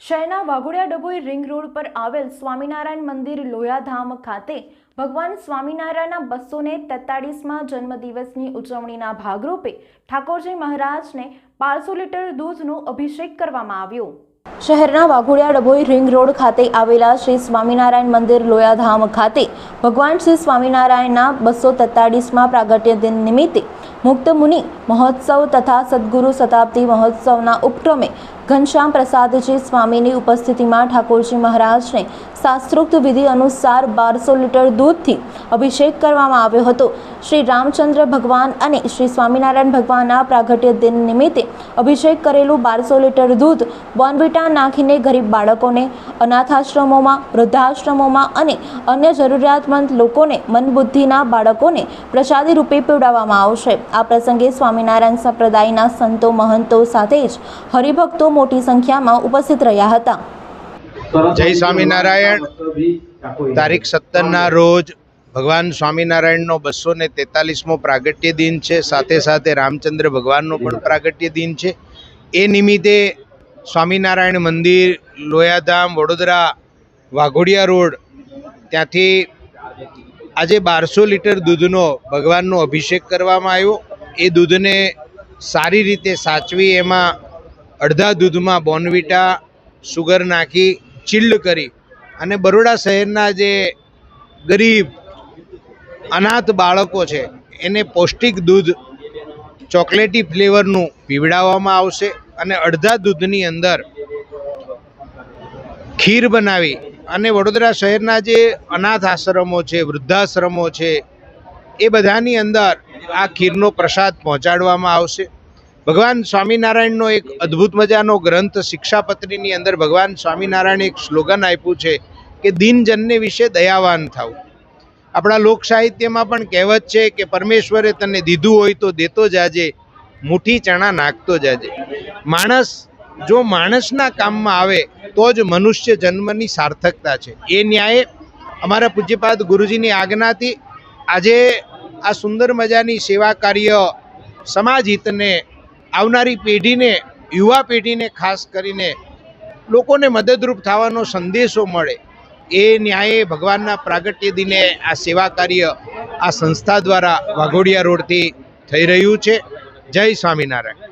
શહેરના Waghodia Dabhoi ring road પર આવેલ સ્વામિનારાયણ મંદિર લોયાધામ ખાતે ભગવાન સ્વામિનારાયણના બસો ને તેતાળીસમાં જન્મદિવસની ઉજવણીના ભાગરૂપે ઠાકોરજી મહારાજને બારસો લીટર દૂધનો અભિષેક કરવામાં આવ્યો. શહેરના વાઘોડિયા ડભોઈ રિંગ રોડ ખાતે આવેલા શ્રી સ્વામિનારાયણ મંદિર લોયાધામ ખાતે ભગવાન શ્રી સ્વામિનારાયણના બસો તેતાળીસમાં પ્રાગટ્ય દિન નિમિત્તે મુક્ત મુનિ મહોત્સવ તથા સદગુરુ શતાબ્દી મહોત્સવના ઉપક્રમે ઘનશ્યામ પ્રસાદજી સ્વામીની ઉપસ્થિતિમાં ઠાકોરજી મહારાજને શાસ્ત્રોક્ત વિધિ અનુસાર બારસો લીટર દૂધથી અભિષેક કરવામાં આવ્યો હતો. શ્રી રામચંદ્ર ભગવાન અને શ્રી સ્વામિનારાયણ ભગવાનના પ્રાગટ્ય દિન નિમિત્તે અભિષેક કરેલું બારસો લીટર દૂધ બોનવીટા નાખીને ગરીબ બાળકોને અનાથાશ્રમોમાં, વૃદ્ધાશ્રમોમાં અને અન્ય જરૂરિયાતમંદ લોકોને મનબુદ્ધિના બાળકોને પ્રસાદી રૂપે પીવડાવવામાં આવશે. આ પ્રસંગે સ્વામિનારાયણ સંપ્રદાયના સંતો, મહંતો સાથે જ હરિભક્તો મોટી સંખ્યામાં ઉપસ્થિત રહ્યા હતા. જય સ્વામિનારાયણ. તારીખ સત્તરના રોજ ભગવાન સ્વામિનારાયણનો બસો ને તેતાલીસમો પ્રાગટ્ય દિન છે. સાથે સાથે રામચંદ્ર ભગવાનનો પણ પ્રાગટ્ય દિન છે. એ નિમિત્તે સ્વામિનારાયણ મંદિર, લોયાધામ, વડોદરા, વાઘોડિયા રોડ, ત્યાંથી આજે બારસો લીટર દૂધનો ભગવાનનો અભિષેક કરવામાં આવ્યો. એ દૂધને સારી રીતે સાચવી એમાં અડધા દૂધમાં બોર્નવિટા, સુગર નાખી, ચિલ્ડ કરી અને બરોડા શહેરના જે ગરીબ, અનાથ બાળકો છે, એને પૌષ્ટિક દૂધ ચોકલેટી ફ્લેવરનું પીવડાવવામાં આવશે. અને અડધા દૂધની અંદર ખીર બનાવી અને વડોદરા શહેરના જે અનાથ આશ્રમો છે, વૃદ્ધાશ્રમો છે, એ બધાની અંદર આ ખીરનો પ્રસાદ પહોંચાડવામાં આવશે. ભગવાન સ્વામિનારાયણનો એક અદ્ભુત મજાનો ગ્રંથ શિક્ષાપત્રીની અંદર ભગવાન સ્વામિનારાયણે એક સ્લોગન આપ્યું છે કે દિનજનને વિશે દયાવાન થવું આપણા લોક સાહિત્યમાં પણ કહેવત છે કે પરમેશ્વરે તને દીધું હોય તો દેતો જાજે મુઠ્ઠી ચણા નાખતો જાજે. માણસ જો માણસના કામમાં આવે, તો જ મનુષ્ય જન્મની સાર્થકતા છે. એ ન્યાયે અમારા પૂજ્યપાદ ગુરુજીની આજ્ઞાથી આજે આ સુંદર મજાની સેવા કાર્ય સમાજ હિતને, આવનારી પેઢીને, યુવા પેઢીને ખાસ કરીને લોકોને મદદરૂપ થવાનો સંદેશો મળે, એ ન્યાયે ભગવાનના પ્રાગટ્ય દિને આ સેવા કાર્ય આ સંસ્થા દ્વારા વાઘોડિયા રોડથી થઈ રહ્યું છે. જય સ્વામિનારાયણ.